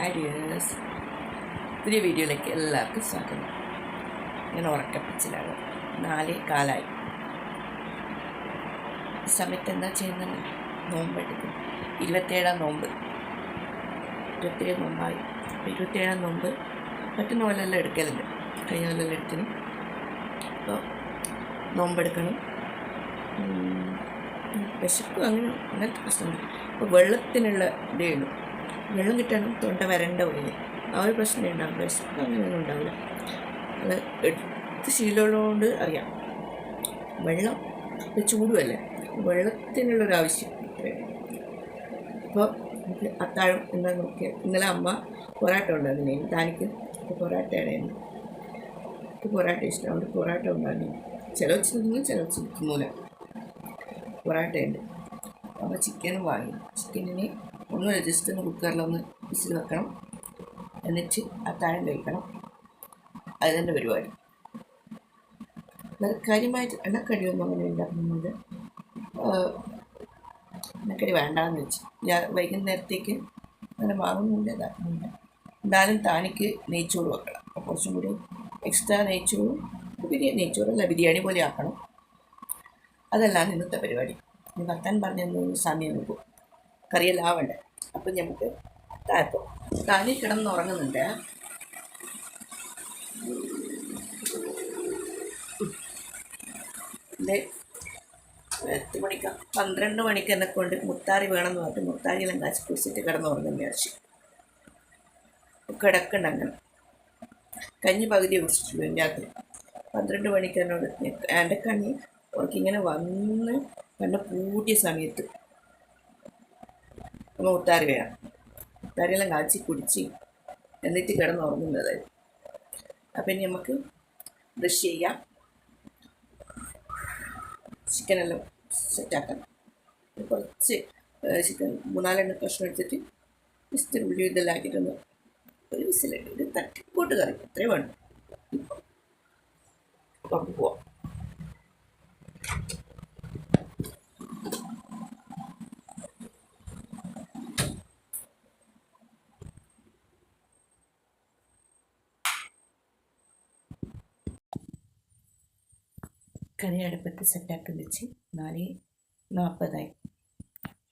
Hi പുതിയ വീഡിയോയിലേക്ക് എല്ലാവർക്കും സ്വാഗതം. ഞാൻ ഉറക്കപ്പിച്ചിലാണ്. നാല് കാലായി. ഈ സമയത്ത് എന്താ ചെയ്യുന്നത് നോമ്പെടുക്കും. ഇരുപത്തേഴാം നോമ്പ്. ഇരുപത്തേഴ് നോമ്പായി. അപ്പോൾ ഇരുപത്തേഴാം നോമ്പ് പറ്റുന്ന പോലെല്ലാം എടുക്കലുണ്ട്. കഴിഞ്ഞ പോലെല്ലാം എടുക്കണം അപ്പോൾ നോമ്പെടുക്കണം. വിശപ്പ് അങ്ങനെ അങ്ങനത്തെ പ്രശ്നമുണ്ട് അപ്പോൾ വെള്ളത്തിനുള്ള ഇതേ ഉള്ളൂ. വെള്ളം കിട്ടണം തൊണ്ട വരണ്ട പോലെ ആ ഒരു പ്രശ്നം ഉണ്ടാവില്ല വിശപ്പ് അങ്ങനെയൊന്നും ഉണ്ടാവില്ല അത് എടുത്ത് ശീലമുള്ളതുകൊണ്ട് അറിയാം. വെള്ളം ചൂടുമല്ലേ വെള്ളത്തിനുള്ളൊരു ആവശ്യം. അപ്പോൾ അത്താഴം എന്താ നോക്കിയാൽ ഇന്നലെ അമ്മ പൊറാട്ട ഉണ്ടായിരുന്നു. താനിക്ക് ഇപ്പോൾ പൊറാട്ടയാണ് എനിക്ക് പൊറാട്ട ഇഷ്ടമാണ് പൊറാട്ട ഉണ്ടായിരുന്നു ചില വെച്ച് തിന്നും ചില വെച്ച് തിന്നൂല പൊറാട്ടയുണ്ട്. അപ്പോൾ ചിക്കനും വാങ്ങി. ചിക്കനിനെ ഒന്നുമില്ല ജസ്റ്റ് ഒന്ന് കുക്കറിലൊന്ന് വെക്കണം. എന്നിട്ട് അത്താഴം കഴിക്കണം. അത് തന്നെ പരിപാടി. വേറെ കാര്യമായിട്ട് എണ്ണക്കടിയൊന്നും അങ്ങനെ ഉണ്ടാക്കുന്നത് എണ്ണക്കടി വേണ്ടാന്ന് വെച്ച്. ഞാൻ വൈകുന്നേരത്തേക്ക് അങ്ങനെ വാങ്ങുന്നുണ്ട് ഇതാക്കുന്നുണ്ട് എന്തായാലും താനിക്ക് നെയ്ച്ചോറ് വെക്കണം. അപ്പോൾ കുറച്ചും കൂടി എക്സ്ട്രാ നെയ്ച്ചോറും ബിരിയാണി നെയ്ച്ചോറല്ല ബിരിയാണി പോലെ ആക്കണം. അതല്ലാണ് ഇന്നത്തെ പരിപാടി. ഇനി വർത്താൻ പറഞ്ഞു സമയം നോക്കും കറിയെല്ലാം ആവണ്ടേ? അപ്പം നമുക്ക് താഴപ്പോൾ താനി കിടന്നുറങ്ങുന്നുണ്ട് ഉറങ്ങുന്നുണ്ട്. മണിക്ക് പന്ത്രണ്ട് മണിക്ക് എന്നെ കൊണ്ട് മുത്താറി വേണമെന്ന് പറഞ്ഞിട്ട് മുത്താരിയെല്ലാം കാച്ചി കുടിച്ചിട്ട് കിടന്നുറങ്ങുന്ന വിചാരിച്ചു. കിടക്കണ്ട അങ്ങനെ. കഞ്ഞി പകുതി കുടിച്ചിട്ടുള്ളൂ എന്റെ രാത്രി പന്ത്രണ്ട് മണിക്ക് എന്നോട് എന്റെ കണ്ണി ഉറക്കിങ്ങനെ വന്ന് കണ്ണ് പൂട്ടിയ സമയത്ത് നമ്മൾ മുത്താറി വേണം മുത്താരിയെല്ലാം കാച്ചി കുടിച്ച് എന്നിട്ട് കിടന്ന് ഉറങ്ങുന്നതായിരുന്നു അപ്പം ഇനി നമുക്ക് ബ്രഷ് ചെയ്യാം. ചിക്കനെല്ലാം സെറ്റാക്കാം കുറച്ച് ചിക്കൻ മൂന്നാലെണ്ണ കഷ്ണം എടുത്തിട്ട് ജസ്റ്റ് ഉള്ളി ഇതെല്ലാം ആക്കിയിട്ടൊന്ന് ഒരു വിസിലുണ്ട് ഒരു തട്ടിപ്പോട്ട് കറി. അത്രേ വേണം അപ്പം പോവാം. കറി അടുപ്പത്ത് സെറ്റാക്കി വെച്ച് നാല് നാൽപ്പതായി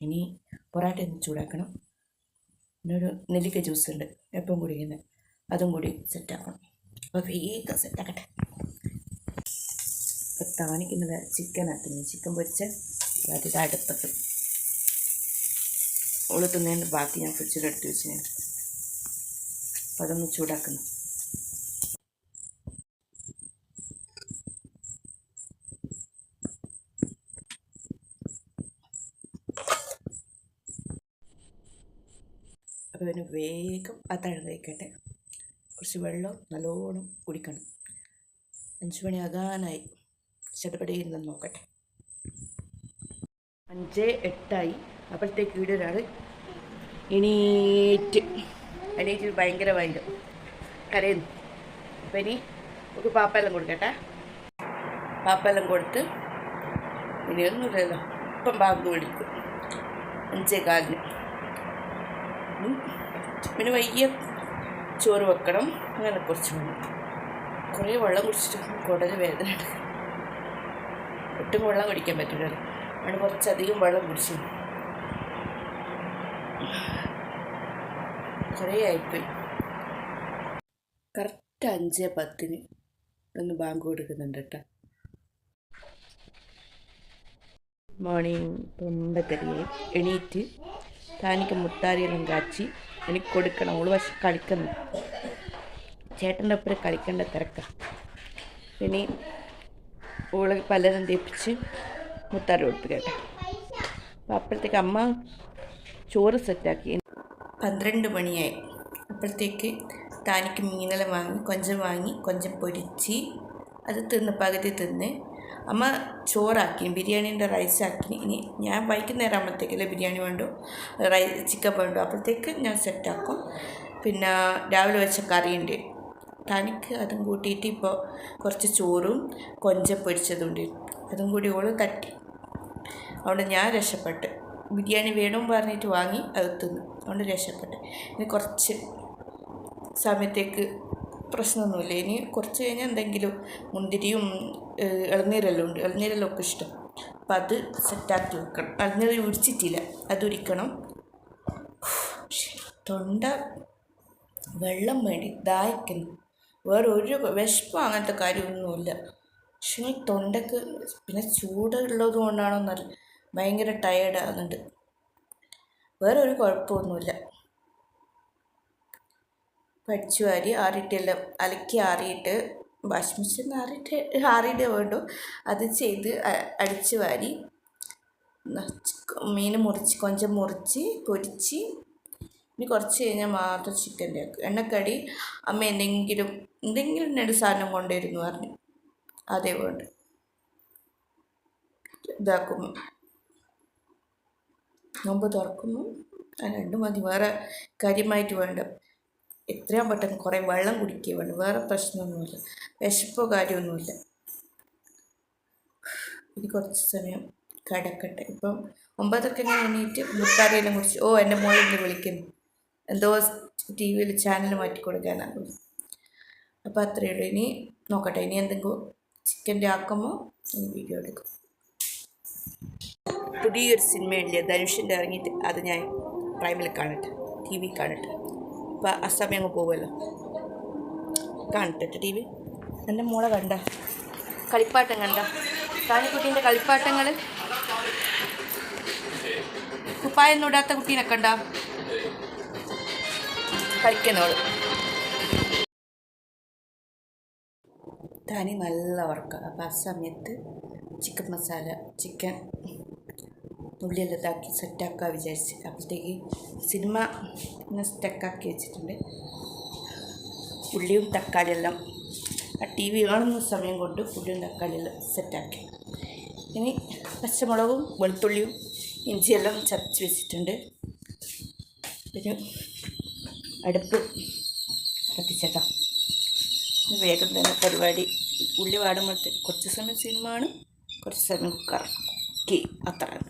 ഇനി പൊറാട്ട ഒന്ന് ചൂടാക്കണം. പിന്നെ ഒരു നെല്ലിക്ക ജ്യൂസ് ഉണ്ട്. എപ്പം കുടിക്കുന്നത് അതും കൂടി സെറ്റാക്കണം അപ്പോൾ വേഗം സെറ്റാക്കട്ടെ ഇപ്പം താനിക്കുന്നത് ചിക്കൻ ആക്കുന്നു ചിക്കൻ പൊരിച്ച് അത് അടുപ്പത്ത്. ഓൾ തിന്നതിന്റെ ബാക്കി ഞാൻ ഫ്രിഡ്ജിലെടുത്ത് വെച്ച് അപ്പോൾ അപ്പം അതൊന്ന് ചൂടാക്കുന്നു. അപ്പോൾ അതിന് വേഗം അത്താഴം കഴിക്കട്ടെ കുറച്ച് വെള്ളം നല്ലോണം കുടിക്കണം. അഞ്ച് മണി ആകാനായി. ചട്ടപ്പടിയിരുന്ന് നോക്കട്ടെ. അഞ്ച് എട്ടായി. അപ്പോഴത്തേക്ക് ഇവിടെ ഒരാൾ എണീറ്റ്. എണീറ്റ് ഭയങ്കര വൈകും. കരയുന്നു. അപ്പം ഇനി നമുക്ക് പാപ്പെല്ലാം കൊടുക്കട്ടെ. പാപ്പെല്ലാം കൊടുത്ത് ഇനിയൊന്നുമില്ലല്ലോ ഇപ്പം ബാങ്ക് വിളിക്കും. അഞ്ചേ കാലിന്. ഉം. പിന്നെ വലിയ ചോറ് വെക്കണം. അങ്ങനെ കുറച്ച് വേണം കുറേ വെള്ളം കുടിച്ചിട്ട് കുടൽ വേദന. ഒട്ടും വെള്ളം കുടിക്കാൻ പറ്റില്ല അവിടെ കുറച്ചധികം വെള്ളം കുടിച്ചു. കുറേ ആയിപ്പോയി. കറക്റ്റ് അഞ്ച് പത്തിന് ഒന്ന് ബാങ്ക് കൊടുക്കുന്നുണ്ട് കേട്ടോ. മോർണിംഗ് ഒമ്പതരയായി എണീറ്റ് താനിക്ക് മുത്താരിയെല്ലാം കാച്ചി എനിക്ക് കൊടുക്കണം. ഓൾ പക്ഷെ കളിക്കുന്നു. ചേട്ടന്റെ ഒപ്പം കളിക്കേണ്ട തിരക്ക. പിന്നെ ഓൾ പലരും തേപ്പിച്ച് മുത്താരി കൊടുത്തു കേട്ടോ. അപ്പം അപ്പോഴത്തേക്ക് അമ്മ ചോറ് സെറ്റാക്കി. പന്ത്രണ്ട് മണിയായി. അപ്പോഴത്തേക്ക് താനിക്ക് മീനെല്ലാം വാങ്ങി കൊഞ്ചം വാങ്ങി കൊഞ്ചം പൊരിച്ച് അത് തിന്ന് പകുതി തിന്ന് അമ്മ ചോറാക്കി ബിരിയാണീന്റെ റൈസ് ആക്കി ഇനി ഞാൻ വൈകുന്നേരം ആകുമ്പോഴത്തേക്കല്ലേ ബിരിയാണി വേണ്ടു? റൈ ചിക്കൻ വേണ്ടു. അപ്പോഴത്തേക്ക് ഞാൻ സെറ്റാക്കും. പിന്നെ രാവിലെ വെച്ച കറിയുണ്ട്. തനിക്ക് അതും കൂട്ടിയിട്ട് ഇപ്പോൾ കുറച്ച് ചോറും കൊഞ്ച പൊരിച്ചതുണ്ട്. അതും കൂടി ഓൾ തട്ടി. അതുകൊണ്ട് ഞാൻ രക്ഷപ്പെട്ട്. ബിരിയാണി വേണം പറഞ്ഞിട്ട് വാങ്ങി അത് തിന്നു. അതുകൊണ്ട് രക്ഷപ്പെട്ട്. ഇനി കുറച്ച് സമയത്തേക്ക് പ്രശ്നമൊന്നുമില്ല. ഇനി കുറച്ച് കഴിഞ്ഞാൽ എന്തെങ്കിലും മുന്തിരിയും ഇളനീരെല്ലാം ഉണ്ട്. ഇളനീരെല്ലാം ഒക്കെ ഇഷ്ടം. അപ്പം അത് സെറ്റാക്കി വെക്കണം. ഇളനീർ ഉരിച്ചിട്ടില്ല. അത് ഉരിക്കണം. തൊണ്ട വെള്ളം വേണ്ടി. ദാഹിക്കുന്നു വേറെ ഒരു വിശപ്പോ അങ്ങനത്തെ കാര്യമൊന്നുമില്ല. പക്ഷേ തൊണ്ടക്ക് പിന്നെ ചൂടുള്ളത് കൊണ്ടാണോന്നല്ല ഭയങ്കര ടയേർഡാകുന്നുണ്ട് വേറെ ഒരു കുഴപ്പമൊന്നുമില്ല. പഠിച്ചു വാരി ആറിയിട്ടെല്ലാം അലക്കി ആറിയിട്ട് വാഷിംഗ് മെഷീൻ ആറിയിട്ട് ആറിയിട്ടേ വേണ്ടു. അത് ചെയ്ത് അടിച്ചു വാരി മീൻ മുറിച്ച് കൊഞ്ചം മുറിച്ച് പൊരിച്ച് ഇനി കുറച്ച് കഴിഞ്ഞാൽ മാത്രം ചിക്കന്റെ ആക്കും. എണ്ണക്കടി അമ്മ എന്തെങ്കിലും എന്തെങ്കിലും രണ്ട് സാധനം കൊണ്ടുവരുന്നു പറഞ്ഞു. അതേ വേണ്ട. ഇതാക്കുന്നു നോമ്പ് തുറക്കുന്നു. രണ്ടും മതി. വേറെ കാര്യമായിട്ട് വേണ്ട. എത്രയും പെട്ടെന്ന് കുറേ വെള്ളം കുടിക്കുക വേണം. വേറെ പ്രശ്നമൊന്നുമില്ല. വിശപ്പോ കാര്യമൊന്നുമില്ല. ഇനി കുറച്ച് സമയം കിടക്കട്ടെ. ഇപ്പം ഒമ്പതൊക്കെ ഞാൻ എണീറ്റ് മുത്താരിയെല്ലാം കുറിച്ച് ഓ എന്റെ മോളിൽ നിന്ന് വിളിക്കുന്നു. എന്തോ ടി വിയിൽ ചാനൽ മാറ്റി കൊടുക്കാനാണ് അപ്പോൾ അത്രയേ ഉള്ളൂ. ഇനി നോക്കട്ടെ. ഇനി എന്തെങ്കിലും ചിക്കന്റെ ആക്കുമ്പോൾ വീഡിയോ എടുക്കും. പുതിയൊരു സിനിമയുണ്ട് ധനുഷിന്റെ ഇറങ്ങിയിട്ട് അത് ഞാൻ പ്രൈമിൽ കാണട്ടെ. ടി വി കാണട്ടെ. സമയം അങ്ങ് പോകുമല്ലോ കാണട്ടെ ടി വി. എന്റെ മോളെ കണ്ട. കളിപ്പാട്ടം കണ്ട? താനിക്കുട്ടീന്റെ കളിപ്പാട്ടങ്ങൾ കുപ്പായൊന്നും ഇടാത്ത കുട്ടീനെ കണ്ട? കളിക്കുന്നവൾ. താനി നല്ല ഉറക്കം അപ്പം ആ സമയത്ത് ചിക്കൻ മസാല ചിക്കൻ ഉള്ളിയെല്ലാം ഇതാക്കി സെറ്റാക്കാൻ വിചാരിച്ച്. അപ്പോഴത്തേക്ക് സിനിമ സ്റ്റക്കാക്കി വെച്ചിട്ടുണ്ട്. ഉള്ളിയും തക്കാളിയെല്ലാം ആ ടി വി കാണുന്ന സമയം കൊണ്ട് ഉള്ളിയും തക്കാളിയെല്ലാം സെറ്റാക്കി ഇനി പച്ചമുളകും വെളുത്തുള്ളിയും ഇഞ്ചിയെല്ലാം ചതച്ച് വെച്ചിട്ടുണ്ട്. പിന്നെ അടുപ്പ് കത്തിച്ചേക്കാം. വേഗം തന്നെ പരിപാടി ഉള്ളി വാടുമ്പോഴത്തെ കുറച്ച് സമയം സിനിമ ആണ് കുറച്ച് സമയം കറക്കി അത്ര വേഗം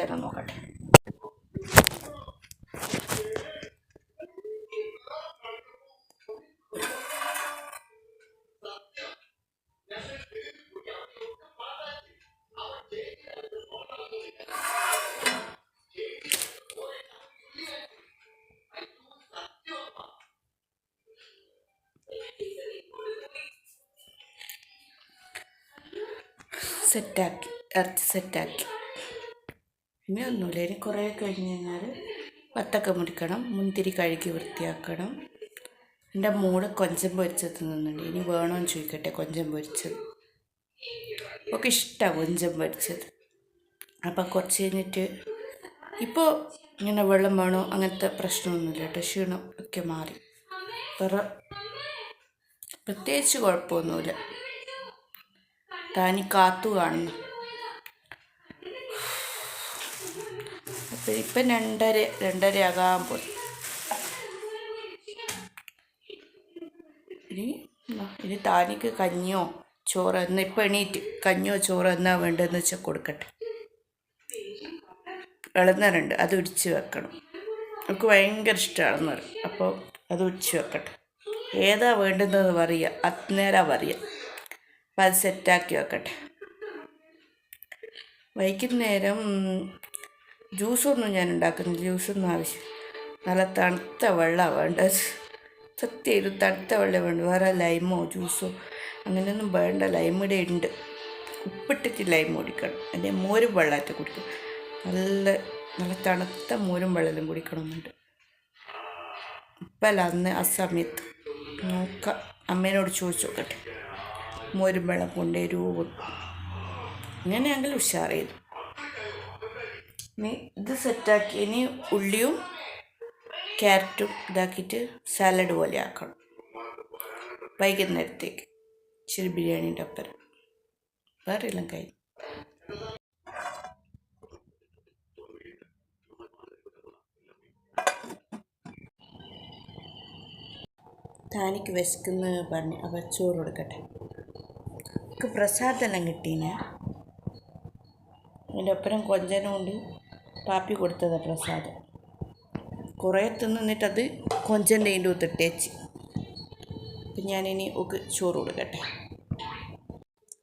തന്നെ നോക്കട്ടെ. സെറ്റാക്കി ഇറച്ചി സെറ്റാക്കി. ഇനി ഒന്നുമില്ല. ഇനി കുറേ കഴിഞ്ഞ് കഴിഞ്ഞാൽ വത്തക്ക മുറിക്കണം മുന്തിരി കഴുകി വൃത്തിയാക്കണം. എന്റെ മോൾ കൊഞ്ചം പൊരിച്ചത് നിന്നുണ്ട് ഇനി വേണമെന്ന് ചോദിക്കട്ടെ കൊഞ്ചം പൊരിച്ചത്. ഒക്കെ ഇഷ്ടമാണ് കൊഞ്ചം പൊരിച്ചത്. അപ്പം കുറച്ച് കഴിഞ്ഞിട്ട് ഇപ്പോൾ ഇങ്ങനെ വെള്ളം വേണോ? അങ്ങനത്തെ പ്രശ്നമൊന്നുമില്ല കേട്ടോ. ക്ഷീണം ഒക്കെ മാറി. വേറെ പ്രത്യേകിച്ച് കുഴപ്പമൊന്നുമില്ല. താനി കാത്തു കാണുന്നു. ഇപ്പം രണ്ടര രണ്ടര ആകാൻ പോയി. ഇനി ഇനി താനിക്ക് കഞ്ഞിയോ ചോറ് എന്നാ ഇപ്പം എണീറ്റ് കഞ്ഞിയോ ചോറ് എന്നാ വേണ്ടതെന്ന് വെച്ചാൽ കൊടുക്കട്ടെ. ഇളന്നറുണ്ട് അത് ഒടിച്ച് വെക്കണം. നമുക്ക് ഭയങ്കര ഇഷ്ടമാണ് ഇളനർ അപ്പോൾ അത് ഒടിച്ച് വെക്കട്ടെ. ഏതാ വേണ്ടുന്നതെന്ന് പറയുക അന്നേരം പറയുക അപ്പം അത് സെറ്റാക്കി വെക്കട്ടെ. വൈകുന്നേരം ജ്യൂസൊന്നും ഞാൻ ഉണ്ടാക്കുന്നില്ല ജ്യൂസൊന്നും ആവശ്യം. നല്ല തണുത്ത വെള്ളമാണ് വേണ്ടത്. സത്യം ഇത് തണുത്ത വെള്ളം വേണ്ട. വേറെ ലൈമോ ജ്യൂസോ അങ്ങനെയൊന്നും വേണ്ട. ലൈമിടെ ഉണ്ട്. ഉപ്പിട്ടിട്ട് ലൈം കുടിക്കണം. അതിന്റെ മോരും വെള്ളമായിട്ട് കുടിക്കണം നല്ല നല്ല തണുത്ത മോരും വെള്ളം കുടിക്കണമെന്നുണ്ട്. ഇപ്പല്ല അന്ന് ആ സമയത്ത്. നോക്കാം. അമ്മേനോട് ചോദിച്ചു നോക്കട്ടെ. മോരും വെള്ളം കൊണ്ടുവരുമോ അങ്ങനെ ഞങ്ങൾ ചെയ്തു ഇത് സെറ്റാക്കി. ഇനി ഉള്ളിയും ക്യാരറ്റും ഇതാക്കിയിട്ട് സാലഡ് പോലെ ആക്കണം. വൈകുന്നേരത്തേക്ക് ഇച്ചിരി ബിരിയാണീന്റെ ഒപ്പരം. വേറെ എല്ലാം കഴിഞ്ഞു. താനിക്ക് വിശക്കുന്ന പറഞ്ഞ് അവ ചോറ് കൊടുക്കട്ടെ. എനിക്ക് പ്രസാദെല്ലാം കിട്ടീനെ. അതിന്റെ ഒപ്പരം കൊഞ്ചനും ഉണ്ട്. പാപ്പി കൊടുത്തതാണ് പ്രസാദം. കുറേ തിന്നിട്ട് അത് കൊഞ്ചന്റെ അതിന്റെ ഒത്തിട്ടേച്ച് അപ്പം ഞാനിനി ഒക്കെ ചോറ് കൊടുക്കട്ടെ.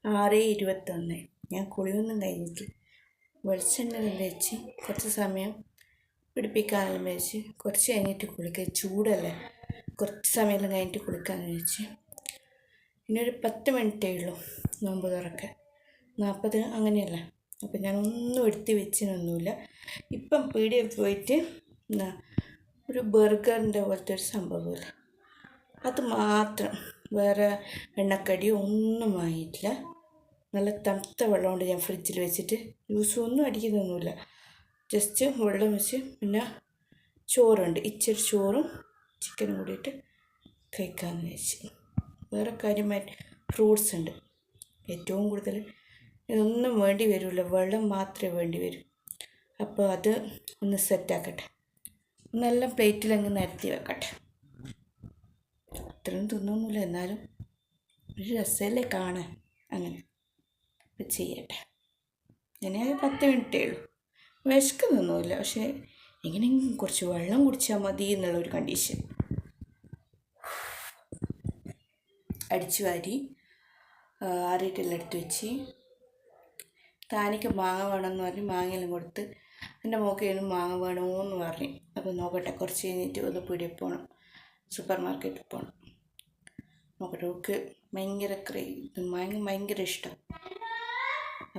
ആറ് ഇരുപത്തൊന്ന്. ഞാൻ കുളിയൊന്നും കഴിഞ്ഞിട്ട് വെളിച്ചെണ്ണ വെച്ച് കുറച്ച് സമയം പിടിപ്പിക്കാനും വെച്ച് കുറച്ച് കഴിഞ്ഞിട്ട് കുളിക്കുക ചൂടല്ലേ? കുറച്ച് സമയമെല്ലാം കഴിഞ്ഞിട്ട് കുളിക്കാമെന്ന് വെച്ച് പിന്നെ ഒരു പത്ത് മിനിറ്റേ ഉള്ളൂ. നോമ്പ് തുറക്കാൻ. നാൽപ്പത് അങ്ങനെയല്ല. അപ്പം ഞാനൊന്നും എടുത്ത് വെച്ചിനൊന്നുമില്ല. ഇപ്പം പീടികയിൽ പോയിട്ട് എന്നാ ഒരു ബർഗറിന്റെ പോലത്തെ ഒരു സംഭവമില്ല അത് മാത്രം. വേറെ എണ്ണക്കടിയോ ഒന്നും വാങ്ങിയിട്ടില്ല. നല്ല തണുത്ത വെള്ളം കൊണ്ട് ഞാൻ ഫ്രിഡ്ജിൽ വെച്ചിട്ട്. ജ്യൂസ് ഒന്നും അടിക്കുന്നൊന്നുമില്ല. ജസ്റ്റ് വെള്ളം വെച്ച് പിന്നെ ചോറുണ്ട്. ഇച്ചിരി ചോറും ചിക്കനും കൂടിയിട്ട് കഴിക്കാമെന്ന് വെച്ച് വേറെ കാര്യമായിട്ട് ഫ്രൂട്ട്സ് ഉണ്ട്. ഏറ്റവും കൂടുതൽ ഇതൊന്നും വേണ്ടി വരില്ല വെള്ളം മാത്രമേ വേണ്ടി വരൂ. അപ്പോൾ അത് ഒന്ന് സെറ്റാക്കട്ടെ നല്ല പ്ലേറ്റിൽ അങ്ങ് നിരത്തി വെക്കട്ടെ. അത്രയും തിന്നൊന്നുമില്ല. എന്നാലും ഒരു രസമല്ലേ കാണാൻ? അങ്ങനെ. അപ്പം ചെയ്യട്ടെ. ഇങ്ങനെ പത്ത് മിനിറ്റേ ഉള്ളൂ. വിശക്കുന്നൊന്നുമില്ല പക്ഷേ എങ്ങനെയെങ്കിലും കുറച്ച് വെള്ളം കുടിച്ചാൽ മതി എന്നുള്ള ഒരു കണ്ടീഷൻ അടിച്ചു വാരി ആറിയിട്ടെല്ലാം എടുത്ത് വെച്ച് താനിക്ക് മാങ്ങ വേണമെന്ന് പറഞ്ഞ് മാങ്ങയെല്ലാം കൊടുത്ത് എന്റെ മോക്കേനും മാങ്ങ വേണമെന്ന് പറഞ്ഞു. അപ്പോൾ നോക്കട്ടെ കുറച്ച് കഴിഞ്ഞിട്ട് ഒന്ന് പീടിയിൽ പോകണം സൂപ്പർ മാർക്കറ്റിൽ പോകണം നോക്കട്ടെ ഓക്ക് ഭയങ്കര ക്രേ മാങ്ങ ഭയങ്കര ഇഷ്ടം.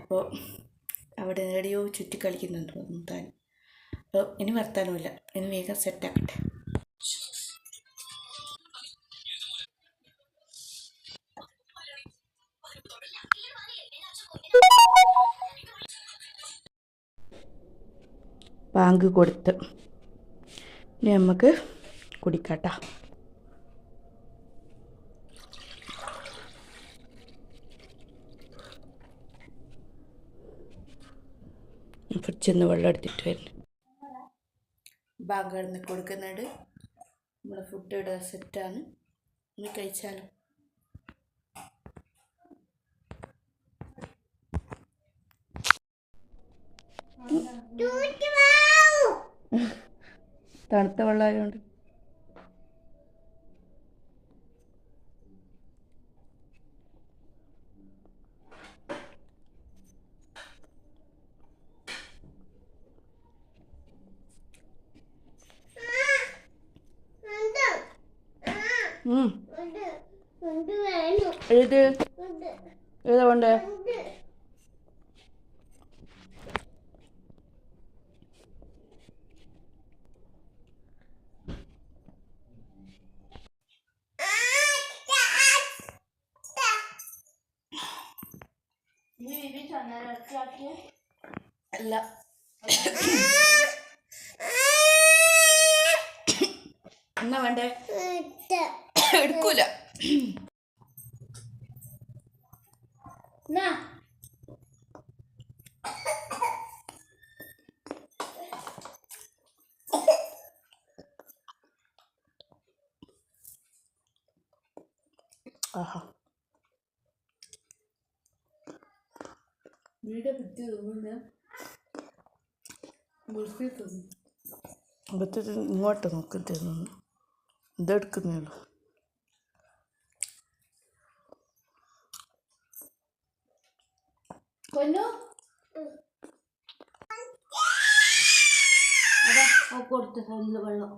അപ്പോൾ അവിടെ എവിടെയോ ചുറ്റി കളിക്കുന്നുണ്ട് തോന്നുന്നു താൻ. അപ്പോൾ ഇനി വർത്താനമില്ല ഇനി വേഗം സെറ്റാക്കട്ടെ ബാങ്ക് കൊടുത്ത്. ഇനി നമുക്ക് കുടിക്കട്ട. ഫ്രിഡ്ജിൽ നിന്ന് വെള്ളം എടുത്തിട്ട് വരുന്നു ബാങ്ക് കൊടുക്കുന്നുണ്ട്. നമ്മുടെ ഫുഡ് ഇവിടെ സെറ്റാണ് ഇനി കഴിച്ചാലോ? തണുത്ത വെള്ളമായതുകൊണ്ട് ഉം. ഏത് ഏതാ വേണ്ടേ അല്ല. എന്നാ വേണ്ടേ? എടുക്കൂല. ആഹാ. തോന്നുന്നു ഇങ്ങോട്ട് നോക്കി തരുന്നു ഇതെടുക്കുന്നേ ഉള്ളൂ കൊന്നു അതാ കൊടുത്ത വെള്ളം.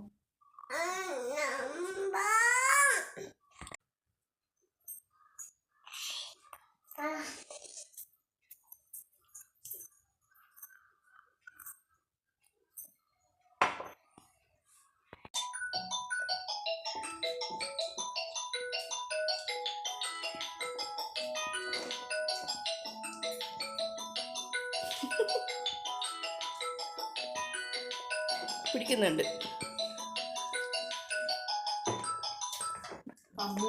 പിടിക്കുന്നുണ്ട്. അമ്മ.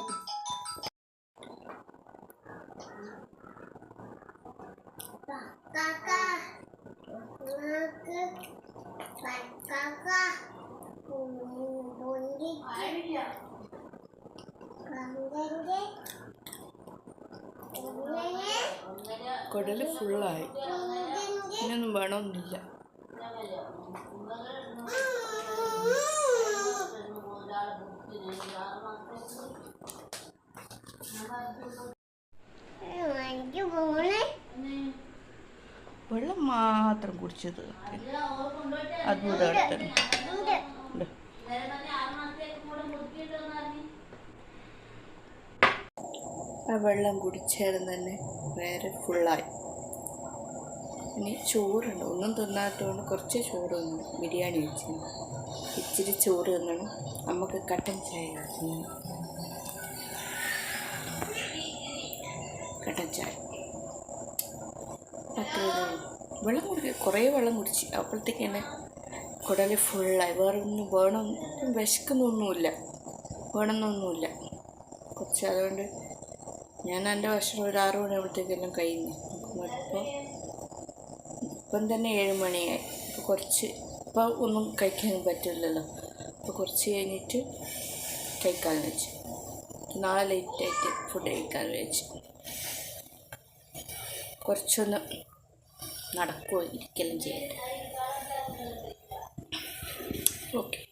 വെള്ളം മാത്രം കുടിച്ചത്. അത്ഭുതം ആ വെള്ളം കുടിച്ചേരം തന്നെ വേറെ ഫുള്ളായി ഇനി ചോറുണ്ട്. ഒന്നും തിന്നാത്തതുകൊണ്ട് കുറച്ച് ചോറ് തിന്നു. ബിരിയാണി വെച്ചു. ഇച്ചിരി ചോറ് തിന്നണം. നമുക്ക് കട്ടൻ ചായ. കട്ടൻ ചായ. വെള്ളം കുടിക്കുക കുറേ വെള്ളം കുടിച്ച്. അപ്പോഴത്തേക്ക് തന്നെ കുടൽ ഫുള്ളായി വേറെ ഒന്നും വേണം. വിശക്കുന്നൊന്നുമില്ല. വേണമെന്നൊന്നുമില്ല. കുറച്ച് അതുകൊണ്ട് ഞാൻ എന്റെ ഭക്ഷണം ഒരു ആറ് മണിയാകുമ്പോഴത്തേക്കെല്ലാം കഴിഞ്ഞു. ഇപ്പോൾ ഇപ്പം തന്നെ ഏഴ് മണിയായി. അപ്പോൾ കുറച്ച് ഇപ്പോൾ ഒന്നും കഴിക്കാൻ പറ്റില്ലല്ലോ. അപ്പോൾ കുറച്ച് കഴിഞ്ഞിട്ട് കഴിക്കാമെന്ന് വെച്ചു. നാളെ ലേറ്റായിട്ട് ഫുഡ് കഴിക്കാൻ വെച്ചു. കുറച്ചൊന്ന് നടക്കുകയോ ഇരിക്കലും ചെയ്യാം ഓക്കെ